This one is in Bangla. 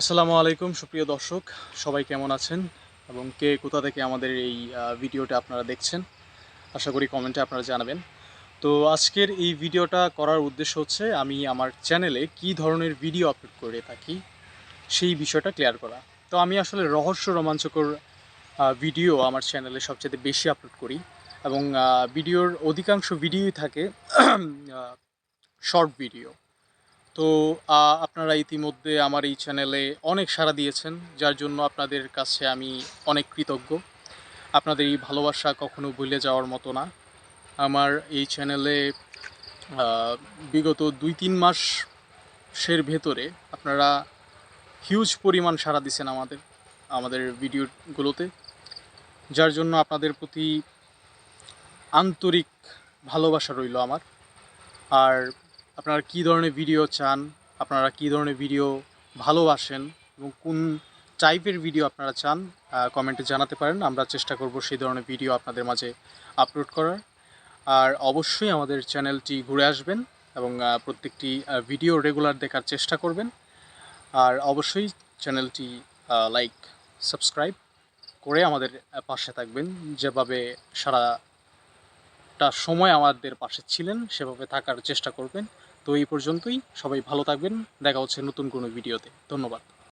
আসসালামু আলাইকুম, সুপ্রিয় দর্শক। সবাই কেমন আছেন এবং কে কোথা থেকে আমাদের এই ভিডিওটা আপনারা দেখছেন? আশা করি কমেন্টে আপনারা জানাবেন। তো আজকের এই ভিডিওটা করার উদ্দেশ্য হচ্ছে আমি আমার চ্যানেলে কি ধরনের ভিডিও আপলোড করে থাকি সেই বিষয়টা ক্লিয়ার করা। তো আমি আসলে রহস্য রোমাঞ্চকর ভিডিও আমার চ্যানেলে সবচেয়ে বেশি আপলোড করি এবং ভিডিওর অধিকাংশ ভিডিওই থাকে শর্ট ভিডিও। তো আপনারা ইতিমধ্যে আমার এই চ্যানেলে অনেক সাড়া দিয়েছেন, যার জন্য আপনাদের কাছে আমি অনেক কৃতজ্ঞ। আপনাদের এই ভালোবাসা কখনো ভুলে যাওয়ার মতো না। আমার এই চ্যানেলে বিগত দুই তিন মাসের ভেতরে আপনারা হিউজ পরিমাণ সাড়া দিয়েছেন আমাদের আমাদের ভিডিওগুলোতে, যার জন্য আপনাদের প্রতি আন্তরিক ভালোবাসা রইল আমার। আর আপনারা কী ধরনের ভিডিও চান? আপনারা কী ধরনের ভিডিও ভালোবাসেন? এবং কোন টাইপের ভিডিও আপনারা চান? কমেন্টে জানাতে পারেন। আমরা চেষ্টা করব সেই ধরনের ভিডিও আপনাদের মাঝে আপলোড করার। আর অবশ্যই আমাদের চ্যানেলটি ঘুরে আসবেন এবং প্রত্যেকটি ভিডিও রেগুলার দেখার চেষ্টা করবেন। আর অবশ্যই চ্যানেলটি লাইক সাবস্ক্রাইব করে আমাদের পাশে থাকবেন। যেভাবে সারাটা সময় আমাদের পাশে ছিলেন, সেভাবে থাকার চেষ্টা করবেন। তো এই পর্যন্তই। সবাই ভালো থাকবেন। দেখা হচ্ছে নতুন কোনো ভিডিওতে। ধন্যবাদ।